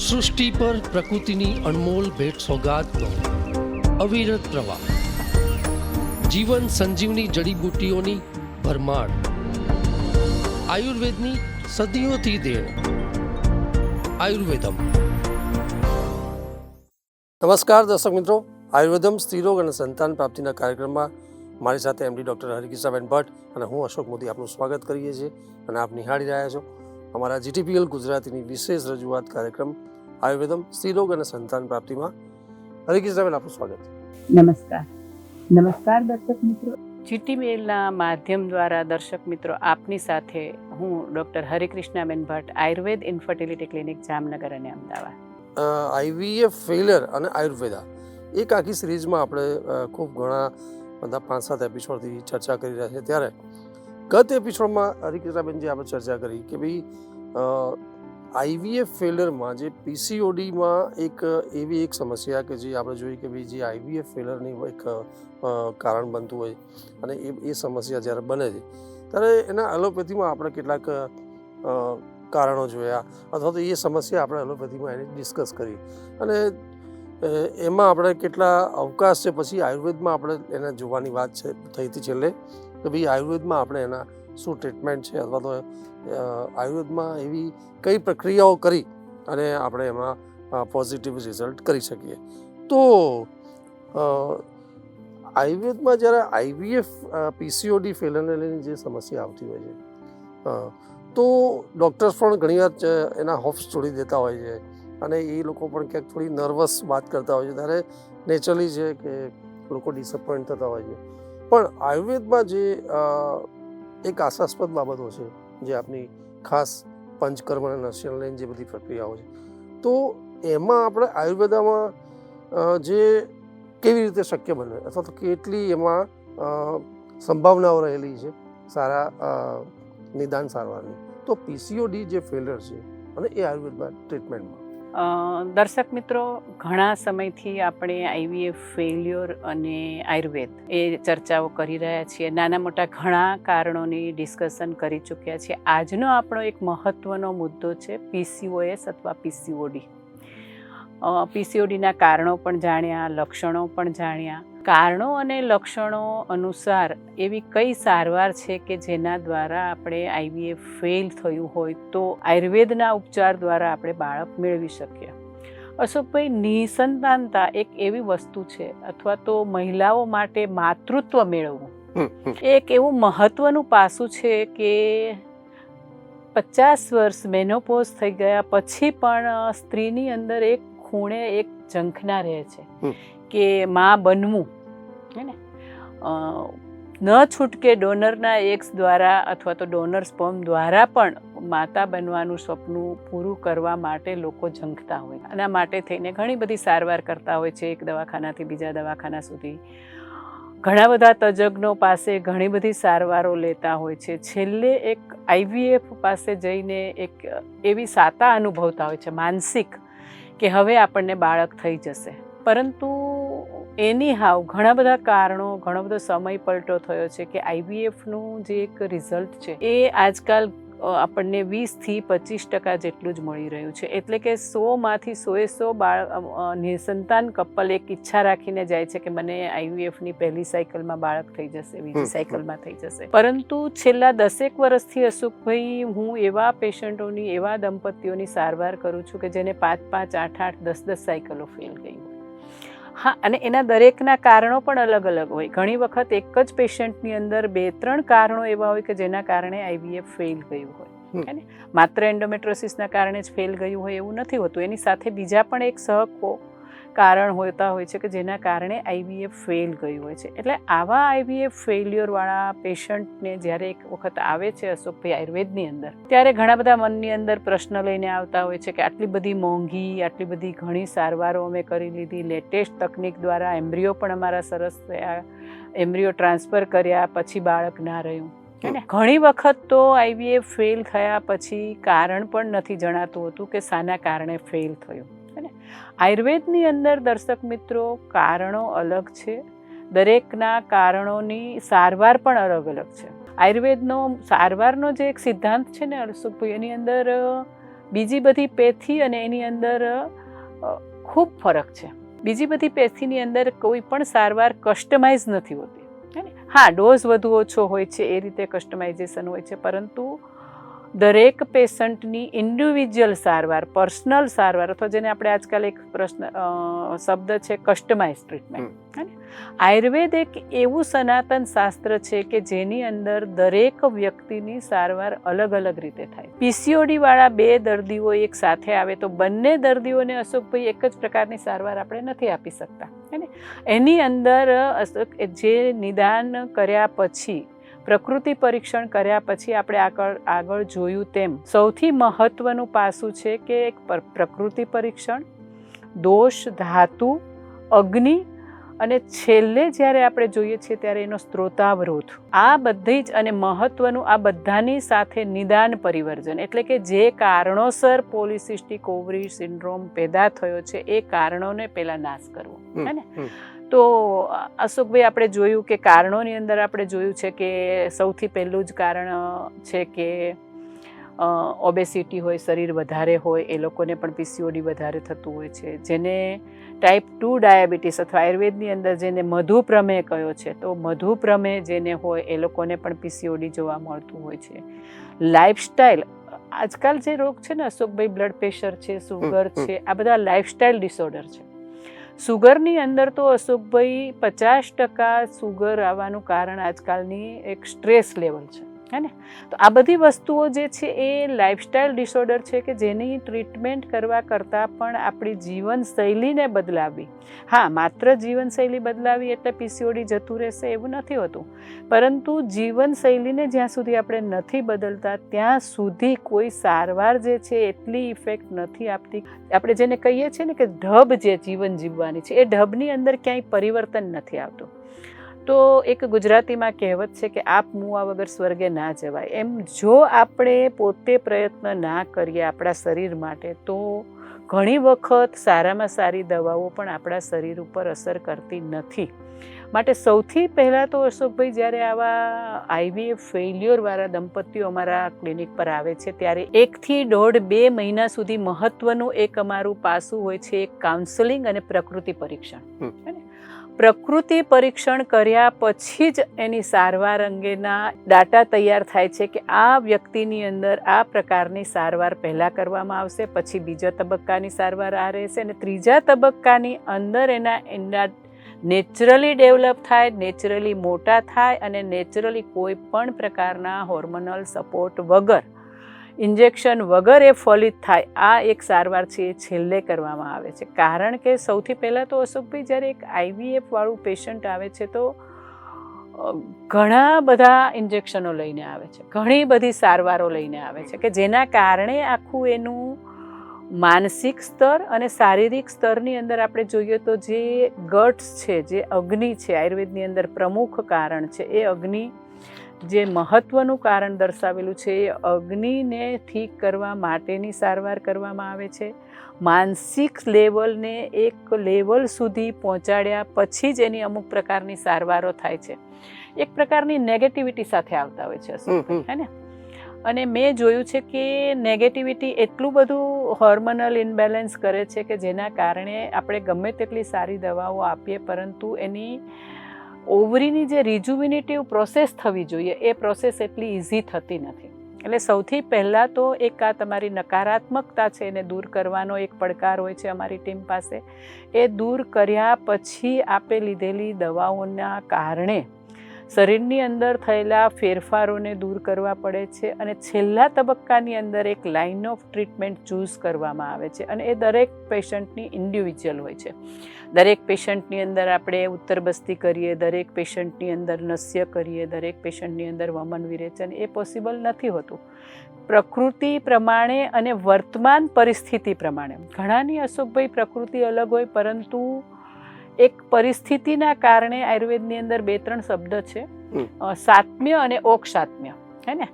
સૃષ્ટિ પર પ્રકૃતિની અનમોલ ભેટ સોગાદનો અવિરત પ્રવાહ. જીવન સંજીવની જડીબુટ્ટીઓની ભરમાર. આયુર્વેદની સદીઓથી દેણ. આયુર્વેદમ. નમસ્કાર દર્શક મિત્રો. આયુર્વેદમ સ્ત્રીરોગ અને સંતાન પ્રાપ્તિના કાર્યક્રમમાં મારી સાથે એમડી ડૉક્ટર હરિકિષાબેન ભટ્ટ અને હું અશોક મોદી આપનું સ્વાગત કરીએ છીએ અને આપ નિહાળી રહ્યા છો અમારા જીટીપીએલ ગુજરાતીની વિશેષ રજૂઆત કાર્યક્રમ આયુર્વેદમ સ્ત્રીરોગ અને સંતાન પ્રાપ્તિમાં. હરિકિષાબેન આપનું સ્વાગત. નમસ્કાર. નમસ્કાર દર્શક મિત્રો. જીટીમેલના માધ્યમ દ્વારા દર્શક મિત્રો આપની સાથે હું ડૉક્ટર હરિકૃષ્ણાબેન ભટ્ટ આયુર્વેદ ઇન્ફર્ટિલિટી ક્લિનિક જામનગર અને અમદાવાદ. આઈવીએફ ફેલર અને આયુર્વેદા. એક આખી સિરીઝમાં આપણે ખૂબ ઘણા બધા પાંચ સાત એપિસોડથી ચર્ચા કરી રહ્યા છીએ. ત્યારે ગત એપિસોડમાં હરિકૃષ્ણાબેન જે આપણે ચર્ચા કરી કે ભાઈ આઈવીએફ ફેલરમાં જે પીસીઓડીમાં એક એવી એક સમસ્યા કે જે આપણે જોઈએ કે ભાઈ જે આઈવીએફ ફેલરની એક કારણ બનતું હોય અને એ એ સમસ્યા જ્યારે બને છે, ત્યારે એના એલોપેથીમાં આપણે કેટલાક કારણો જોયા અથવા તો એ સમસ્યા આપણે એલોપેથીમાં એને ડિસ્કસ કરી અને એમાં આપણે કેટલા અવકાશ છે પછી આયુર્વેદમાં આપણે એને જોવાની વાત છે, થઈ હતી છેલ્લે કે ભાઈ આયુર્વેદમાં આપણે એના શું ટ્રીટમેન્ટ છે અથવા તો આયુર્વેદમાં એવી કઈ પ્રક્રિયાઓ કરી અને આપણે એમાં પોઝિટિવ રિઝલ્ટ કરી શકીએ. તો આયુર્વેદમાં જ્યારે આઈવીએફ પીસીઓડી ફેલરને જે સમસ્યા આવતી હોય છે તો ડૉક્ટર્સ પણ ઘણીવાર એના હોપ્સ છોડી દેતા હોય છે અને એ લોકો પણ ક્યાંક થોડી નર્વસ વાત કરતા હોય છે. ત્યારે નેચરલી છે કે લોકો ડિસઅપોઇન્ટ થતા હોય છે. પણ આયુર્વેદમાં જે એક આશાસ્પદ બાબતો છે જે આપની ખાસ પંચકર્મ અને નર્સિંગ લઈને જે બધી પ્રક્રિયાઓ છે. તો એમાં આપણે આયુર્વેદામાં જે કેવી રીતે શક્ય બને અથવા તો કેટલી એમાં સંભાવનાઓ રહેલી છે સારા નિદાન સારવારની. તો પીસીઓડી જે ફેલર છે અને એ આયુર્વેદમાં ટ્રીટમેન્ટમાં. દર્શક મિત્રો, ઘણા સમયથી આપણે આઈવીએફ ફેલ્યોર અને આયુર્વેદ એ ચર્ચાઓ કરી રહ્યા છીએ. નાના મોટા ઘણા કારણોની ડિસ્કશન કરી ચૂક્યા છીએ. આજનો આપણો એક મહત્વનો મુદ્દો છે પીસીઓએસ અથવા પીસીઓડી પીસીઓડીના કારણો પણ જાણ્યા, લક્ષણો પણ જાણ્યા. કારણો અને લક્ષણો અનુસાર એવી કઈ સારવાર છે કે જેના દ્વારા આપણે આઈવીએફ ફેલ થયું હોય તો આયુર્વેદના ઉપચાર દ્વારા આપણે બાળક મેળવી શકીએ? અશોકભાઈ નિસંતાનતા એક એવી વસ્તુ છે અથવા તો મહિલાઓ માટે માતૃત્વ મેળવવું. એક એવું મહત્વનું પાસું છે કે પચાસ વર્ષ મેનોપોઝ થઈ ગયા પછી પણ સ્ત્રીની અંદર એક ખૂણે એક ઝંખના રહે છે. કે માં બનવું. હે ને? ન છૂટકે ડોનરના એક્સ દ્વારા અથવા તો ડોનર સ્પર્મ દ્વારા પણ માતા બનવાનું સપનું પૂરું કરવા માટે લોકો ઝંખતા હોય. આના માટે થઈને ઘણી બધી સારવાર કરતા હોય છે એક દવાખાનાથી બીજા દવાખાના સુધી. ઘણા બધા તજજ્ઞો પાસે ઘણી બધી સારવારો લેતા હોય છે. છેલ્લે એક આઈવીએફ પાસે જઈને એક એવી સાતા અનુભવતા હોય છે, માનસિક, કે હવે આપણને બાળક થઈ જશે. પરંતુ એની હાવ ઘણા બધા કારણો ઘણો બધો સમય પલટો થયો છે કે આઈવીએફનું જે એક રિઝલ્ટ છે એ આજકાલ આપણને વીસથી પચીસ ટકા જેટલું જ મળી રહ્યું છે. એટલે કે સોમાંથી સોએ સો બાળ નિસંતાન કપલ એક ઈચ્છા રાખીને જાય છે કે મને આઈવીએફની પહેલી સાયકલમાં બાળક થઈ જશે બીજી સાયકલમાં થઈ જશે. પરંતુ છેલ્લા દસેક વર્ષથી અશોકભાઈ હું એવા પેશન્ટોની એવા દંપતીઓની સારવાર કરું છું કે જેને પાંચ પાંચ આઠ આઠ દસ દસ સાયકલો ફેલ ગઈ હા અને એના દરેકના કારણો પણ અલગ અલગ હોય. ઘણી વખત એક જ પેશન્ટની અંદર બે ત્રણ કારણો એવા હોય કે જેના કારણે આઈવીએફ ફેલ ગયું હોય. હે ને? માત્ર એન્ડોમેટ્રોસિસના કારણે જ ફેલ ગયું હોય એવું નથી હોતું. એની સાથે બીજા પણ એક સહ કારણ હોતા હોય છે કે જેના કારણે આઈવીએફ ફેલ ગયું હોય છે. એટલે આવા આઈવીએફ ફેલ્યોરવાળા પેશન્ટને જ્યારે એક વખત આવે છે અશોકભાઈ આયુર્વેદની અંદર ત્યારે ઘણા બધા મનની અંદર પ્રશ્ન લઈને આવતા હોય છે કે આટલી બધી મોંઘી આટલી બધી ઘણી સારવારો અમે કરી લીધી લેટેસ્ટ તકનિક દ્વારા એમ્બ્રિયો પણ અમારા સરસ થયા એમ્બ્રિયો ટ્રાન્સફર કર્યા પછી બાળક ના રહ્યું. ઘણી વખત તો આઈવીએફ ફેલ થયા પછી કારણ પણ નથી જણાતું હતું કે શાના કારણે ફેલ થયું. આયુર્વેદની અંદર દર્શક મિત્રો કારણો અલગ છે. દરેકના કારણોની સારવાર પણ અલગ અલગ છે. આયુર્વેદનો સારવારનો જે એક સિદ્ધાંત છે ને અરસુભાઈ એની અંદર બીજી બધી પેથી અને એની અંદર ખૂબ ફરક છે. બીજી બધી પેથીની અંદર કોઈ પણ સારવાર કસ્ટમાઇઝ નથી હોતી. હા, ડોઝ વધુ ઓછો હોય છે, એ રીતે કસ્ટમાઇઝેશન હોય છે, પરંતુ દરેક પેશન્ટની ઇન્ડિવિજ્યુઅલ સારવાર પર્સનલ સારવાર અથવા જેને આપણે આજકાલ એક પ્રશ્ન શબ્દ છે કસ્ટમાઇઝ ટ્રીટમેન્ટ હે આયુર્વેદ એક એવું સનાતન શાસ્ત્ર છે કે જેની અંદર દરેક વ્યક્તિની સારવાર અલગ અલગ રીતે થાય. પીસીઓડી વાળા બે દર્દીઓ એક સાથે આવે તો બંને દર્દીઓને અશોકભાઈ એક જ પ્રકારની સારવાર આપણે નથી આપી શકતા હે ને? એની અંદર અશોક જે નિદાન કર્યા પછી પ્રકૃતિ પરીક્ષણ કર્યા પછી આપણે આગળ આગળ જોયું તેમ સૌથી મહત્વનું પાસું છે કે એક પર- પ્રકૃતિ પરીક્ષણ દોષ ધાતુ અગ્નિ અને છેલ્લે જ્યારે આપણે જોઈએ છીએ ત્યારે એનો સ્ત્રોતાવરોધ. આ બધી જ અને મહત્વનું આ બધાની સાથે નિદાન પરિવર્જન એટલે કે જે કારણોસર પોલિસિસ્ટિક ઓવરી સિન્ડ્રોમ પેદા થયો છે એ કારણોને પહેલાં નાશ કરવો. હે ને. તો અશોકભાઈ આપણે જોયું કે કારણોની અંદર આપણે જોયું છે કે સૌથી પહેલું જ કારણ છે કે ઓબેસિટી હોય શરીર વધારે હોય એ લોકોને પણ પીસીઓડી વધારે થતું હોય છે. જેને ટાઈપ ટુ ડાયાબિટીસ અથવા આયુર્વેદની અંદર જેને મધુપ્રમેહ કયો છે તો મધુપ્રમેહ જેને હોય એ લોકોને પણ પીસીઓડી જોવા મળતું હોય છે. લાઇફસ્ટાઈલ આજકાલ જે રોગ છે ને અશોકભાઈ બ્લડ પ્રેશર છે સુગર છે આ બધા લાઇફસ્ટાઈલ ડિસઓર્ડર છે. સુગરની અંદર તો અશોકભાઈ પચાસ ટકા સુગર આવવાનું કારણ આજકાલની એક સ્ટ્રેસ લેવલ છે. હે ને? તો આ બધી વસ્તુઓ જે છે એ લાઇફસ્ટાઈલ ડિસઓર્ડર છે કે જેની ટ્રીટમેન્ટ કરવા કરતાં પણ આપણી જીવનશૈલીને બદલાવી. હા, માત્ર જીવનશૈલી બદલાવી એટલે પીસીઓડી જતું રહેશે એવું નથી હોતું. પરંતુ જીવનશૈલીને જ્યાં સુધી આપણે નથી બદલતા, ત્યાં સુધી કોઈ સારવાર જે છે એટલી ઇફેક્ટ નથી આપતી. આપણે જેને કહીએ છીએ ને કે ઢબ જે જીવન જીવવાની છે, એ ઢબની અંદર ક્યાંય પરિવર્તન નથી આવતું. તો એક ગુજરાતીમાં કહેવત છે કે આપ મુવા વગર સ્વર્ગે ના જવાય. એમ જો આપણે પોતે પ્રયત્ન ના કરીએ આપણા શરીર માટે તો ઘણી વખત સારામાં સારી દવાઓ પણ આપણા શરીર ઉપર અસર કરતી નથી. માટે સૌથી પહેલાં તો અશોકભાઈ જ્યારે આવા આઈવીએફ ફેલ્યોરવાળા દંપતીઓ અમારા ક્લિનિક પર આવે છે ત્યારે એકથી દોઢ બે મહિના સુધી મહત્ત્વનું એક અમારું પાસું હોય છે એક કાઉન્સેલિંગ અને પ્રકૃતિ પરીક્ષણ? પ્રકૃતિ પરીક્ષણ કર્યા પછી જ એની સારવાર અંગેના ડાટા તૈયાર થાય છે કે આ વ્યક્તિની અંદર આ પ્રકારની સારવાર પહેલાં કરવામાં આવશે, પછી બીજા તબક્કાની સારવાર આ રહેશે અને ત્રીજા તબક્કાની અંદર એના એના નેચરલી ડેવલપ થાય, નેચરલી મોટા થાય અને નેચરલી કોઈ પણ પ્રકારના હોર્મોનલ સપોર્ટ વગર ઇન્જેક્શન વગર એ ફલિત થાય, આ એક સારવાર છે એ છેલ્લે કરવામાં આવે છે. કારણ કે સૌથી પહેલાં તો અશોકભાઈ જ્યારે એક આઈવીએફ વાળું પેશન્ટ આવે છે તો ઘણા બધા ઇન્જેક્શનો લઈને આવે છે. ઘણી બધી સારવારો લઈને આવે છે કે જેના કારણે આખું એનું માનસિક સ્તર અને શારીરિક સ્તરની અંદર આપણે જોઈએ તો જે ગટ્સ છે, જે અગ્નિ છે, આયુર્વેદની અંદર પ્રમુખ કારણ છે એ અગ્નિ જે મહત્વનું કારણ દર્શાવેલું છે એ અગ્નિને ઠીક કરવા માટેની સારવાર કરવામાં આવે છે. માનસિક લેવલને એક લેવલ સુધી પહોંચાડ્યા પછી જ એની અમુક પ્રકારની સારવારો થાય છે. એક પ્રકારની નેગેટિવિટી સાથે આવતા હોય છે હે ને? અને મેં જોયું છે કે નેગેટિવિટી એટલું બધું હોર્મોનલ ઇનબેલેન્સ કરે છે કે જેના કારણે આપણે ગમે તેટલી સારી દવાઓ આપીએ પરંતુ એની ઓવરીની જે રિજુવિનેટિવ પ્રોસેસ થવી જોઈએ, એ પ્રોસેસ એટલી ઇઝી થતી નથી. એટલે સૌથી પહેલાં તો એક આ તમારી નકારાત્મકતા છે એને દૂર કરવાનો એક પડકાર હોય છે અમારી ટીમ પાસે. એ દૂર કર્યા પછી આપે લીધેલી દવાઓના કારણે શરીરની અંદર થયેલા ફેરફારોને દૂર કરવા પડે છે અને છેલ્લા તબક્કાની અંદર એક લાઇન ઓફ ટ્રીટમેન્ટ ચૂઝ કરવામાં આવે છે અને એ દરેક પેશન્ટની ઇન્ડિવિજ્યુઅલ હોય છે. દરેક પેશન્ટની અંદર આપણે ઉત્તરબસ્તી કરીએ, દરેક પેશન્ટની અંદર નસ્ય કરીએ, દરેક પેશન્ટની અંદર વમન વિરેચન, એ પોસિબલ નથી હોતું. પ્રકૃતિ પ્રમાણે અને વર્તમાન પરિસ્થિતિ પ્રમાણે. ઘણાની અશોકભાઈ, પ્રકૃતિ અલગ હોય, પરંતુ એક પરિસ્થિતિના કારણે આયુર્વેદની અંદર બે ત્રણ શબ્દ છે. સાત્મ્ય અને ઓક્ષાત્મ્ય હે ને?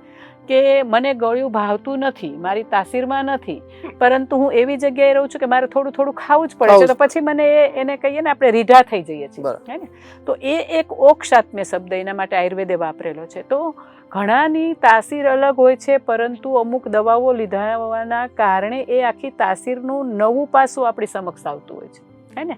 કે મને ગળ્યું ભાવતું નથી મારી તાસીરમાં નથી પરંતુ હું એવી જગ્યાએ રહું છું કે મારે થોડું થોડું ખાવું જ પડે છે. તો પછી મને એને કહીએ ને આપણે રીઢા થઈ જઈએ છીએ. હે ને? તો એ એક ઓક્ષાત્મ્ય શબ્દ એના માટે આયુર્વેદે વાપરેલો છે. તો ઘણાની તાસીર અલગ હોય છે પરંતુ અમુક દવાઓ લીધા હોવાના કારણે એ આખી તાસીરનું નવું પાસું આપણી સમક્ષ આવતું હોય છે. હે ને?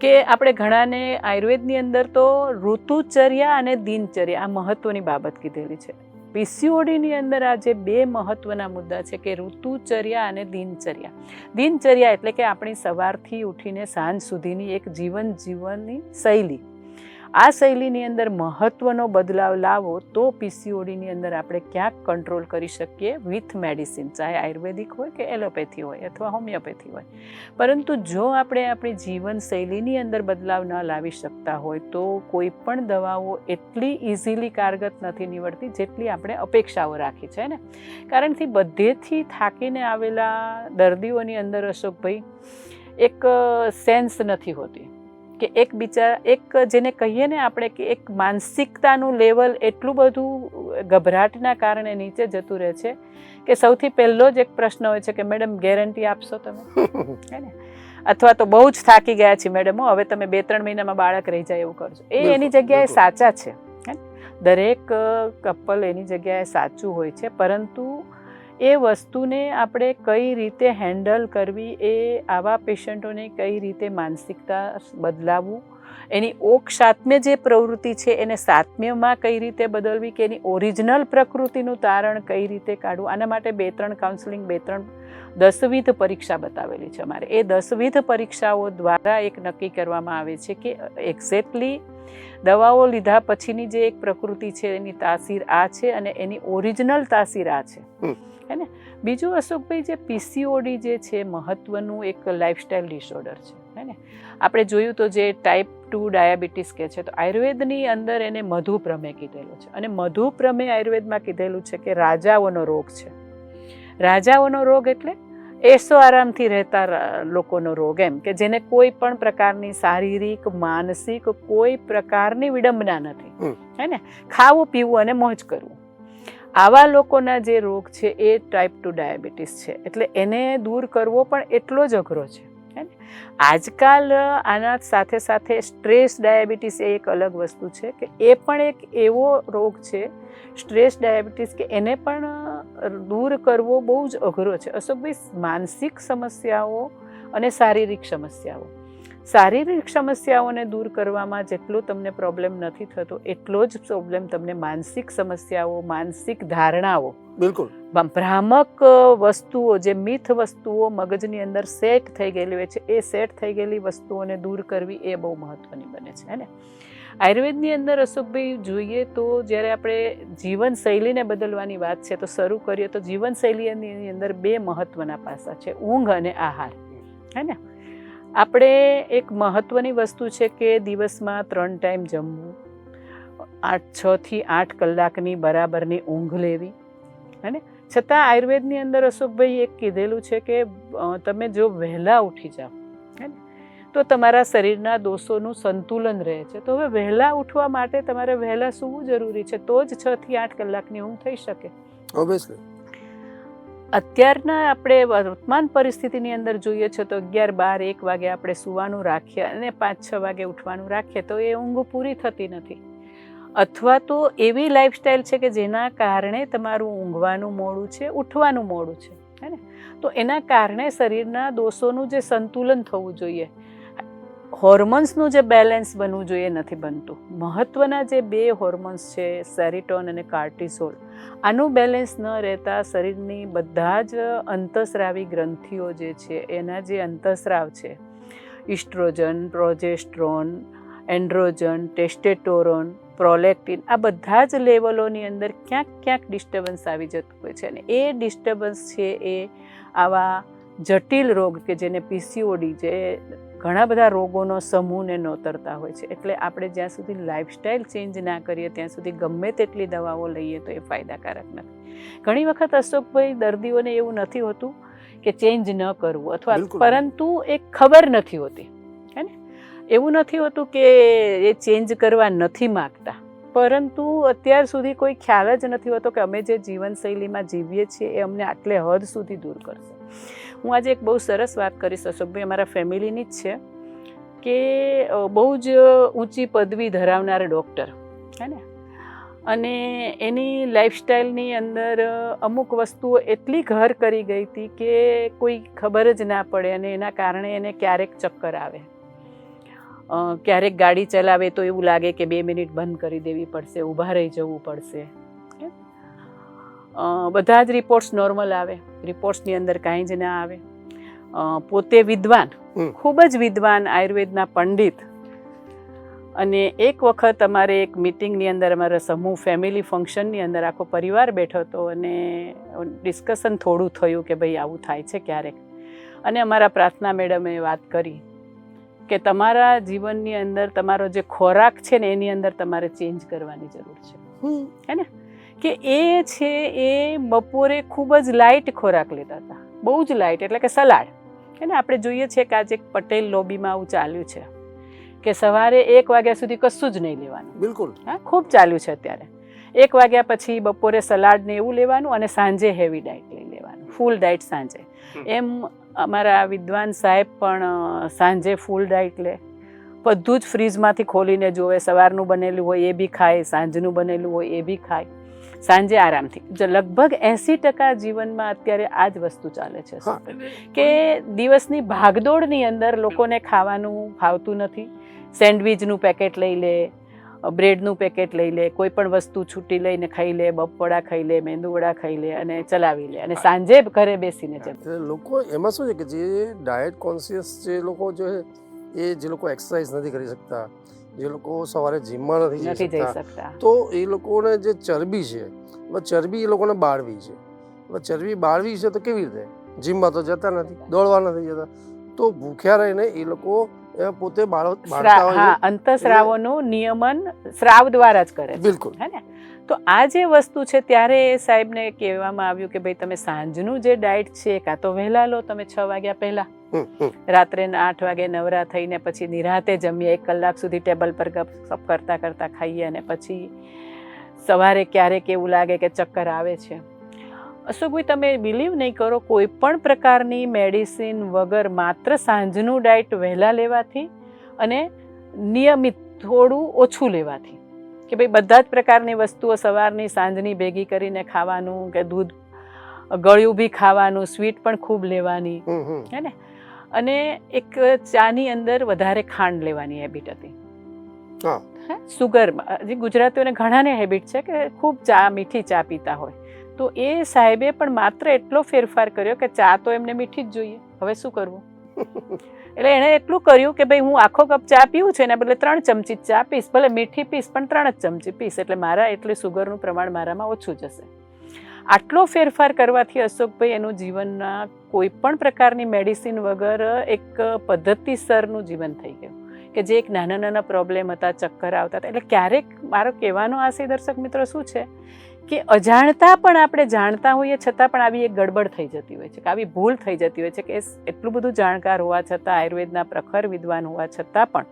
કે આપણે ઘણાને આયુર્વેદની અંદર તો ઋતુચર્યા અને દિનચર્યા આ મહત્વની બાબત કીધેલી છે. પીસીઓડીની અંદર આજે બે મહત્વના મુદ્દા છે કે ઋતુચર્યા અને દિનચર્યા. દિનચર્યા એટલે કે આપણી સવારથી ઉઠીને સાંજ સુધીની એક જીવન જીવનની શૈલી. આ શૈલીની અંદર મહત્ત્વનો બદલાવ લાવો તો પીસીઓડીની અંદર આપણે ક્યાંક કંટ્રોલ કરી શકીએ વિથ મેડિસિન ચાહે આયુર્વેદિક હોય કે એલોપેથી હોય અથવા હોમિયોપેથી હોય. પરંતુ જો આપણે આપણી જીવનશૈલીની અંદર બદલાવ ન લાવી શકતા હોય તો કોઈ પણ દવાઓ એટલી ઇઝીલી કારગત નથી નીવડતી જેટલી આપણે અપેક્ષાઓ રાખી છે, ને? કારણ કે બધેથી થાકીને આવેલા દર્દીઓની અંદર અશોકભાઈ, એક સેન્સ નથી હોતી. કે એક બીજા એક જેને કહીએ ને આપણે કે એક માનસિકતાનું લેવલ એટલું બધું ગભરાટના કારણે નીચે જતું રહે છે કે સૌથી પહેલો જ એક પ્રશ્ન હોય છે કે મેડમ ગેરંટી આપશો તમે? હે ને? અથવા તો બહુ જ થાકી ગયા છે મેડમ હવે તમે બે ત્રણ મહિનામાં બાળક રહી જાય એવું કરજો. એ એની જગ્યાએ સાચા છે? દરેક કપલ એની જગ્યાએ સાચું હોય છે પરંતુ એ વસ્તુને આપણે કઈ રીતે હેન્ડલ કરવી એ આવા પેશન્ટોને કઈ રીતે માનસિકતા બદલાવવું, એની ઓક સાતમે જે પ્રવૃત્તિ છે એને સાતમ્યમાં કઈ રીતે બદલવી કે એની ઓરિજિનલ પ્રકૃતિનું તારણ કઈ રીતે કાઢવું, આના માટે બે ત્રણ કાઉન્સેલિંગ બે ત્રણ દસવિધ પરીક્ષા બતાવેલી છે અમારે એ દસવિધ પરીક્ષાઓ દ્વારા એક નક્કી કરવામાં આવે છે કે એક્ઝેક્ટલી દવાઓ લીધા પછીની જે એક પ્રકૃતિ છે એની તાસીર આ છે અને એની ઓરિજિનલ તાસીર આ છે. હે ને? બીજું અશોકભાઈ જે પીસીઓડી જે છે મહત્વનું એક લાઇફસ્ટાઇલ ડિસઓર્ડર છે હે ને? આપણે જોયું તો જે ટાઈપ ટુ ડાયાબિટીસ કે છે તો આયુર્વેદની અંદર એને મધુપ્રમે કીધેલું છે. અને મધુપ્રમે આયુર્વેદમાં કીધેલું છે કે રાજાઓનો રોગ છે. રાજાઓનો રોગ એટલે એસો આરામથી રહેતા લોકોનો રોગ એમ કે જેને કોઈ પણ પ્રકારની શારીરિક માનસિક કોઈ પ્રકારની વિડંબના નથી. હે ને? ખાવું પીવું અને મોજ કરવું. આવા લોકોના જે રોગ છે એ ટાઈપ ટુ ડાયાબિટીસ છે. એટલે એને દૂર કરવો પણ એટલો જ અઘરો છે. આજકાલ આના સાથે સાથે સ્ટ્રેસ ડાયાબિટીસ એ એક અલગ વસ્તુ છે કે એ પણ એક એવો રોગ છે, સ્ટ્રેસ ડાયાબિટીસ કે એને પણ દૂર કરવો બહુ જ અઘરો છે. અશોકભાઈ, માનસિક સમસ્યાઓ અને શારીરિક સમસ્યાઓ. શારીરિક સમસ્યાઓને દૂર કરવામાં જેટલો તમને પ્રોબ્લેમ નથી થતો એટલો જ પ્રોબ્લેમ તમને માનસિક સમસ્યાઓ માનસિક ધારણાઓ. બિલકુલ. ભ્રામક વસ્તુઓ જે મિથ વસ્તુઓ મગજની અંદર સેટ થઈ ગયેલી હોય છે એ સેટ થઈ ગયેલી વસ્તુઓને દૂર કરવી એ બહુ મહત્વની બને છે હે ને? આયુર્વેદની અંદર અશોકભાઈ જોઈએ તો જ્યારે આપણે જીવનશૈલીને બદલવાની વાત છે તો શરૂ કરીએ તો જીવનશૈલીની અંદર બે મહત્વના પાસા છે ઊંઘ અને આહાર. હે ને? આપણે એક મહત્વની વસ્તુ છે કે દિવસમાં ત્રણ ટાઈમ જમવું. આઠ છથી આઠ કલાકની બરાબરની ઊંઘ લેવી. હે છતાં આયુર્વેદની અંદર અશોકભાઈ એક કીધેલું છે કે તમે જો વહેલા ઉઠી જાઓ, હે તો તમારા શરીરના દોષોનું સંતુલન રહે છે. તો હવે વહેલા ઉઠવા માટે તમારે વહેલા સૂવું જરૂરી છે. તો જ છ થી આઠ કલાકની ઊંઘ થઈ શકે. ઓબ્વિયસલી અત્યારના આપણે વર્તમાન પરિસ્થિતિની અંદર જોઈએ છે તો અગિયાર બાર એક વાગે આપણે સૂવાનું રાખીએ અને પાંચ છ વાગે ઉઠવાનું રાખીએ, તો એ ઊંઘ પૂરી થતી નથી. અથવા તો એવી લાઈફસ્ટાઈલ છે કે જેના કારણે તમારું ઊંઘવાનું મોડું છે, ઉઠવાનું મોડું છે, હે ને? તો એના કારણે શરીરના દોષોનું જે સંતુલન થવું જોઈએ. હોર્મોન્સનું જે બેલેન્સ બનવું જોઈએ નથી બનતું. મહત્ત્વના જે બે હોર્મોન્સ છે, સેરિટોન અને કાર્ટિસોલ, આનું બેલેન્સ ન રહેતા શરીરની બધા જ અંતસ્રાવી ગ્રંથિઓ જે છે, એના જે અંતસ્રાવ છે, oestrogen, progesterone, androgen, testosterone, prolactin, આ બધા જ લેવલોની અંદર ક્યાંક ક્યાંક ડિસ્ટર્બન્સ આવી જતું હોય છે અને એ ડિસ્ટર્બન્સ છે એ આવા જટિલ રોગ કે જેને પીસીઓડી જે ઘણા બધા રોગોનો સમૂહને નોતરતા હોય છે. એટલે આપણે જ્યાં સુધી લાઈફસ્ટાઈલ ચેન્જ ના કરીએ ત્યાં સુધી ગમે તેટલી દવાઓ લઈએ તો એ ફાયદાકારક નથી. ઘણી વખત અશોકભાઈ દર્દીઓને એવું નથી હોતું કે ચેન્જ ન કરવું અથવા પરંતુ એ ખબર નથી હોતી હે ને? એવું નથી હોતું કે એ ચેન્જ કરવા નથી માગતા. પરંતુ અત્યાર સુધી કોઈ ખ્યાલ જ નથી હોતો કે અમે જે જીવનશૈલીમાં જીવીએ છીએ એ અમને આટલે હદ સુધી દૂર કરશે. હું આજે એક બહુ સરસ વાત કરીશ, અશોકભાઈ, અમારા ફેમિલીની જ છે, કે બહુ જ ઊંચી પદવી ધરાવનાર ડૉક્ટર, હે ને? અને એની લાઈફસ્ટાઈલની અંદર અમુક વસ્તુઓ એટલી ઘર કરી ગઈ હતી કે કોઈ ખબર જ ના પડે અને એના કારણે એને ક્યારેક ચક્કર આવે. ક્યારેક ગાડી ચલાવે તો એવું લાગે કે બે મિનિટ બંધ કરી દેવી પડશે, ઊભા રહી જવું પડશે? બધા જ રિપોર્ટ્સ નોર્મલ આવે. રિપોર્ટ્સની અંદર કાંઈ જ ના આવે. પોતે વિદ્વાન. ખૂબ જ વિદ્વાન આયુર્વેદના પંડિત. અને એક વખત અમારે એક મિટિંગની અંદર અમારા સમૂહ ફેમિલી ફંક્શનની અંદર આખો પરિવાર બેઠો હતો અને ડિસ્કશન થોડું થયું કે ભાઈ આવું થાય છે ક્યારેક. અને અમારા પ્રાર્થના મેડમે વાત કરી કે તમારા જીવનની અંદર તમારો જે ખોરાક છે ને એની અંદર તમારે ચેન્જ કરવાની જરૂર છે. હમ. કે એ છે એ બપોરે ખૂબ જ લાઇટ ખોરાક લેતા હતા. બહુ જ લાઇટ એટલે કે સલાડ. છે ને આપણે જોઈએ છીએ કે આજે એક પટેલ લોબીમાં આવું ચાલ્યું છે કે સવારે એક વાગ્યા સુધી કશું જ નહીં લેવાનું. બિલકુલ. હા ખૂબ ચાલ્યું છે અત્યારે. એક વાગ્યા પછી બપોરે સલાડ ને એવું લેવાનું અને સાંજે હેવી ડાયટ લઈ લેવાનું. ફૂલ ડાયટ સાંજે. એમ અમારા વિદ્વાન સાહેબ પણ સાંજે ફૂલ ડાયટ લે. બધું જ ફ્રીજમાંથી ખોલીને જોવે સવારનું બનેલું હોય એ બી ખાય સાંજનું બનેલું હોય એ બી ખાય. સાંજે આરામથી. જો લગભગ એંસી ટકા જીવનમાં અત્યારે આ જ વસ્તુ ચાલે છે. કે દિવસની ભાગદોડની અંદર લોકોને ખાવાનું ફાવતું નથી. સેન્ડવિચનું પેકેટ લઈ લે બ્રેડનું પેકેટ લઈ લે કોઈ પણ વસ્તુ છૂટી લઈને ખાઈ લે બપવડા ખાઈ લે મેંદુવડા ખાઈ લે અને ચલાવી લે અને સાંજે ઘરે બેસીને જમે. લોકો એમાં શું છે કે જે ડાયટ કોન્શિયસ જે લોકો જે એ જે લોકો એક્સરસાઇઝ નથી કરી શકતા જે લોકો સવારે જીમમાં નથી જઈ શકતા. તો એ લોકોને જે ચરબી છે હવે ચરબી એ લોકોને બાળવી છે. હવે ચરબી બાળવી છે તો કેવી રીતે? જીમમાં તો જતા નથી દોડવા નથી જતા. તો ભૂખ્યા રહીને એ લોકો પોતે બાળ બાળતા હોય અંતસ્રાવોનું નિયમન સ્રાવ દ્વારા જ કરે બિલકુલ. હે ને? તો આ જે વસ્તુ છે ત્યારે એ સાહેબને કહેવામાં આવ્યું કે ભાઈ તમે સાંજનું જે ડાયટ છે કાં તો વહેલા લો તમે છ વાગ્યા પહેલા. રાત્રે આઠ વાગે નવરા થઈને પછી નિરાતે જમીએ એક કલાક સુધી ટેબલ પર ગપસપ કરતા કરતા ખાઈએ અને પછી સવારે ક્યારેક એવું લાગે કે ચક્કર આવે છે. અશોકભાઈ તમે બિલીવ નહીં કરો કોઈ પણ પ્રકારની મેડિસિન વગર માત્ર સાંજનું ડાયટ વહેલા લેવાથી અને નિયમિત થોડું ઓછું લેવાથી. કે ભાઈ બધા જ પ્રકારની વસ્તુઓ સવારની સાંજની ભેગી કરીને ખાવાનું કે દૂધ ગળ્યું બી ખાવાનું સ્વીટ પણ ખૂબ લેવાની. હે ને? અને એક ચાની અંદર વધારે ખાંડ લેવાની હેબિટ હતી. હે. સુગર જે ગુજરાતીઓને ઘણાને હેબિટ છે કે ખૂબ ચા મીઠી ચા પીતા હોય. તો એ સાહેબે પણ માત્ર એટલો ફેરફાર કર્યો કે ચા તો એમને મીઠી જ જોઈએ. હવે શું કરવું? એટલે એણે એટલું કર્યું કે ભાઈ હું આખો કપ ચા પીવું છે, એના બદલે ત્રણ ચમચી ચા પીશ, ભલે મીઠી પીશ, પણ ત્રણ જ ચમચી પીશ, એટલે મારા એટલે સુગરનું પ્રમાણ મારામાં ઓછું જશે. આટલો ફેરફાર કરવાથી અશોકભાઈ એનું જીવનના કોઈ પણ પ્રકારની મેડિસિન વગર એક પદ્ધતિસરનું જીવન થઈ ગયું. કે જે એક નાના નાના પ્રોબ્લેમ હતા, ચક્કર આવતા હતા. એટલે ક્યારેક મારો કહેવાનો આશય દર્શક મિત્રો શું છે? કે અજાણતા પણ આપણે જાણતા હોઈએ છતાં પણ આવી એક ગડબડ થઈ જતી હોય છે, કે આવી ભૂલ થઈ જતી હોય છે કે એટલું બધું જાણકાર હોવા છતાં, આયુર્વેદના પ્રખર વિદ્વાન હોવા છતાં પણ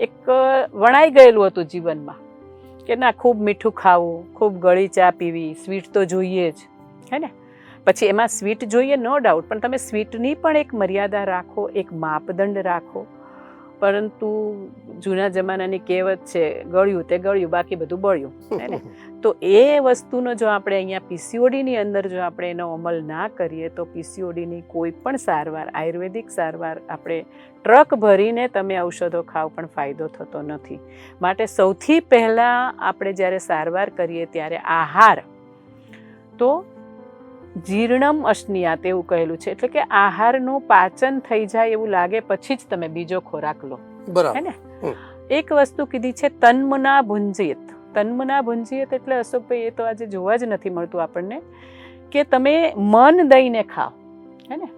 એક વણાઈ ગયેલું હતું જીવનમાં કે ના, ખૂબ મીઠું ખાવું, ખૂબ ગળી ચા પીવી, સ્વીટ તો જોઈએ જ, હે ને? પછી એમાં સ્વીટ જોઈએ નો ડાઉટ પણ તમે સ્વીટની પણ એક મર્યાદા રાખો, એક માપદંડ રાખો. પરંતુ જૂના જમાનાની કહેવત છે, ગળ્યું તે ગળ્યું, બાકી બધું બળ્યું, હે ને? તો એ વસ્તુનો જો આપણે અહીંયા પીસીઓડીની અંદર જો આપણે એનો અમલ ના કરીએ તો પીસીઓડીની કોઈ પણ સારવાર આયુર્વેદિક સારવાર આપણે ટ્રક ભરીને તમે ઔષધો ખાવ પણ ફાયદો થતો નથી. માટે સૌથી પહેલાં આપણે જ્યારે સારવાર કરીએ ત્યારે આહાર. તો જીર્ણમ અશ્નિયાત એવું કહેલું છે એટલે કે આહારનું પાચન થઈ જાય એવું લાગે પછી જ તમે બીજો ખોરાક લો. બરાબર. ને? એક વસ્તુ કીધી છે તન્મના ભુંજીત. તન્મના ભુંજીત એટલે અશોકભાઈ એ તો આજે જોવા જ નથી મળતું આપણને કે તમે મન દઈને ખાઓ હે ને?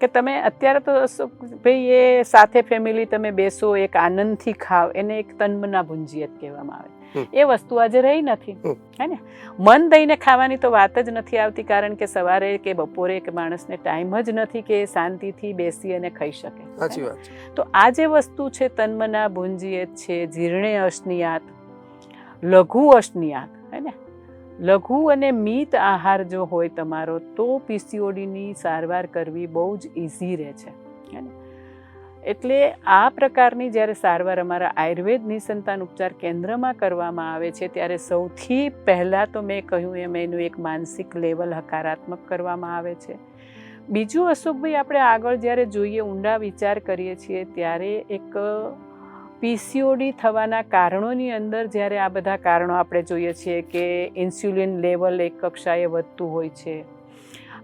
કે તમે અત્યારે તો અશોકભાઈ એ સાથે ફેમિલી તમે બેસો એક આનંદથી ખાઓ એને એક તન્મના ભુંજીયત કહેવામાં આવે. એ વસ્તુ આજે રહી નથી. હે ને? મન દઈને ખાવાની તો વાત જ નથી આવતી કારણ કે સવારે કે બપોરે કે માણસને ટાઈમ જ નથી કે શાંતિથી બેસી અને ખાઈ શકે તો આ જે વસ્તુ છે તન્મના ભુંજીયત છે જીર્ણે અશ્નિયાત લઘુ અશ્નિયાત હે ને? લઘુ અને મિત આહાર જો હોય તમારો, તો પીસીઓડીની સારવાર કરવી બહુ જ ઇઝી રહે છે, હે ને? એટલે આ પ્રકારની જ્યારે સારવાર અમારા આયુર્વેદ નિસંતાન ઉપચાર કેન્દ્રમાં કરવામાં આવે છે, ત્યારે સૌથી પહેલાં તો મેં કહ્યું એમ, એનું એક માનસિક લેવલ હકારાત્મક કરવામાં આવે છે. બીજું અશોકભાઈ, આપણે આગળ જ્યારે જોઈએ ઊંડા વિચાર કરીએ છીએ, ત્યારે એક પીસીઓડી થવાના કારણોની અંદર જ્યારે આ બધા કારણો આપણે જોઈએ છીએ કે ઇન્સ્યુલિન લેવલ એક કક્ષાએ વધતું હોય છે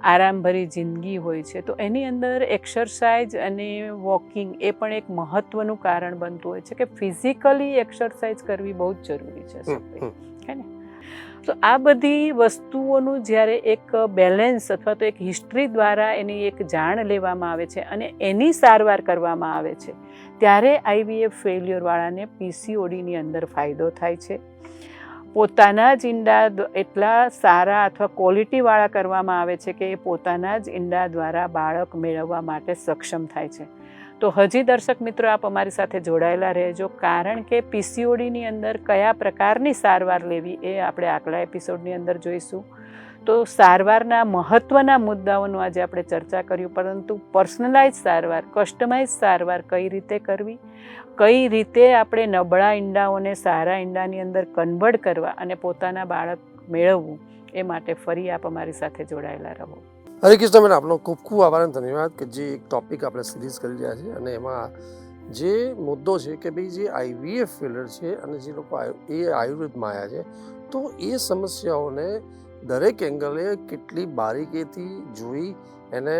આરામભરી જિંદગી હોય છે તો એની અંદર એક્સરસાઇઝ અને વોકિંગ એ પણ એક મહત્ત્વનું કારણ બનતું હોય છે કે ફિઝિકલી એક્સરસાઇઝ કરવી બહુ જ જરૂરી છે હે ને? તો આ બધી વસ્તુઓનું જ્યારે એક બેલેન્સ અથવા તો એક હિસ્ટ્રી દ્વારા એની એક જાણ લેવામાં આવે છે અને એની સારવાર કરવામાં આવે છે, ત્યારે આઈવીએફ ફેલ્યોરવાળાને પીસીઓડીની અંદર ફાયદો થાય છે. પોતાના જ ઈંડા એટલા સારા અથવા ક્વોલિટીવાળા કરવામાં આવે છે કે એ પોતાના જ ઈંડા દ્વારા બાળક મેળવવા માટે સક્ષમ થાય છે. તો હજી દર્શક મિત્રો આપ અમારી સાથે જોડાયેલા રહેજો. કારણ કે પીસીઓડીની અંદર કયા પ્રકારની સારવાર લેવી એ આપણે આગલા એપિસોડની અંદર જોઈશું. તો સારવારના મહત્ત્વના મુદ્દાઓનું આજે આપણે ચર્ચા કર્યું, પરંતુ પર્સનલાઇઝ સારવાર, કસ્ટમાઇઝ સારવાર કઈ રીતે કરવી? કઈ રીતે આપણે નબળા ઈંડાઓને સારા ઈંડાની અંદર કન્વર્ટ કરવા અને પોતાના બાળક મેળવવું એ માટે ફરી આપ અમારી સાથે જોડાયેલા રહો. હરે કૃષ્ણબેન આપનો ખૂબ ખૂબ આભાર અને ધન્યવાદ કે જે એક ટોપિક આપણે સિરીઝ કરી રહ્યા છે અને એમાં જે મુદ્દો છે કે ભાઈ જે આઈવીએફ ફિલ્ડર છે અને જે લોકો એ આયુર્વેદમાં આવ્યા છે, તો એ સમસ્યાઓને દરેક એંગલે કેટલી બારીકીથી જોઈ એને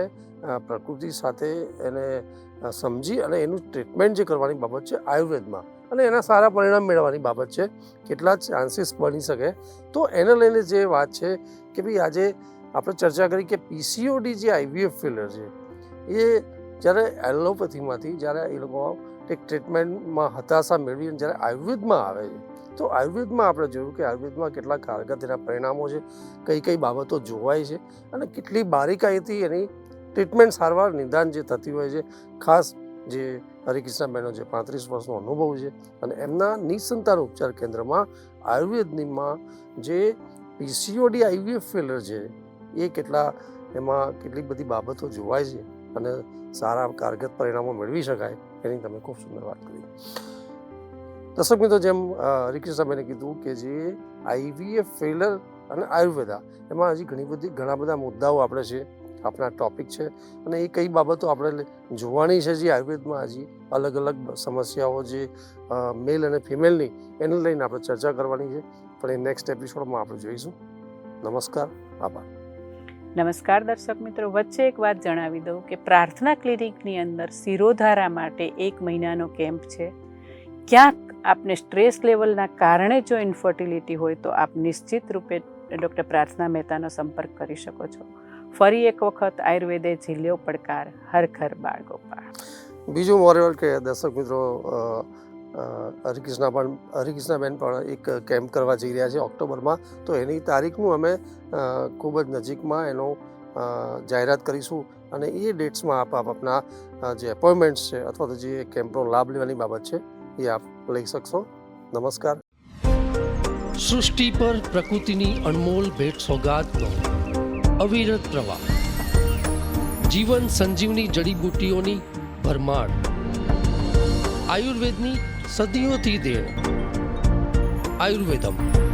પ્રકૃતિ સાથે એને સમજી અને એનું ટ્રીટમેન્ટ જે કરવાની બાબત છે આયુર્વેદમાં. અને એના સારા પરિણામ મેળવવાની બાબત છે, કેટલા ચાન્સીસ બની શકે. તો એને લઈને જે વાત છે કે ભાઈ આજે આપણે ચર્ચા કરી કે પીસીઓડી જે આઈવીએફ ફેલર છે, એ જ્યારે એલોપેથીમાંથી જ્યારે એ લોકો એક ટ્રીટમેન્ટમાં હતાશા મેળવી અને જ્યારે આયુર્વેદમાં આવે છે, તો આયુર્વેદમાં આપણે જોયું કે આયુર્વેદમાં કેટલા કારગર તેના પરિણામો છે, કઈ કઈ બાબતો જોવાય છે અને કેટલી બારીકાઈથી એની ટ્રીટમેન્ટ સારવાર નિદાન જે થતી હોય છે, ખાસ જે હરિકૃષ્ણબેનનો જે પાંત્રીસ વર્ષનો અનુભવ છે અને એમના નિસંતાન ઉપચાર કેન્દ્રમાં આયુર્વેદનીમાં જે પીસીઓડી આઈવીએફ ફેલર છે એ કેટલા એમાં કેટલી બધી બાબતો જોવાય છે અને સારા કારગત પરિણામો મેળવી શકાય એની તમે ખૂબ સુંદર વાત કરી. દર્શક મિત્રો, જેમ હરિકૃષ્ણ સાહેબને કીધું કે જે આઈવીએફ ફેલર અને આયુર્વેદા, એમાં હજી ઘણી બધી, ઘણા બધા મુદ્દાઓ આપણે છે, આપણા ટોપિક છે અને એ કઈ બાબતો આપણે જોવાની છે જે આયુર્વેદમાં હજી અલગ અલગ સમસ્યાઓ જે મેલ અને ફિમેલની એને લઈને આપણે ચર્ચા કરવાની છે. પણ એ નેક્સ્ટ એપિસોડમાં આપણે જોઈશું. નમસ્કાર, આભાર. નમસ્કાર દર્શક મિત્રો, વચ્ચે એક વાત જણાવી દઉં કે પ્રાર્થના ક્લિનિકની અંદર શિરોધારા માટે એક મહિનાનો કેમ્પ છે. ક્યાંક આપને સ્ટ્રેસ લેવલના કારણે જો ઇન્ફર્ટિલિટી હોય તો આપ નિશ્ચિત રૂપે ડૉક્ટર પ્રાર્થના મહેતાનો સંપર્ક કરી શકો છો. ફરી એક વખત આયુર્વેદે ઝીલ્યો પડકાર હર ઘર બાળ ગોપાળ બીજું મોરેવલ કે દર્શક મિત્રો હરિકૃષ્ણા પણ, હરિકૃષ્ણાબેન પણ એક કેમ્પ કરવા જઈ રહ્યા છે ઓક્ટોબરમાં. તો એની તારીખનું અમે ખૂબ જ નજીકમાં એનો જાહેરાત કરીશું અને એ ડેટ્સમાં આપ આપ આપના જે એપોઇન્ટમેન્ટ્સ છે અથવા તો જે કેમ્પનો લાભ લેવાની બાબત છે એ આપ લઈ શકશો. નમસ્કાર. સૃષ્ટિ પર પ્રકૃતિની અનમોલ ભેટ સોગાદનો અવિરત પ્રવાહ. જીવન સંજીવની જડીબુટ્ટીઓની ભરમાર. આયુર્વેદની સદીઓથી દેણ આયુર્વેદમ.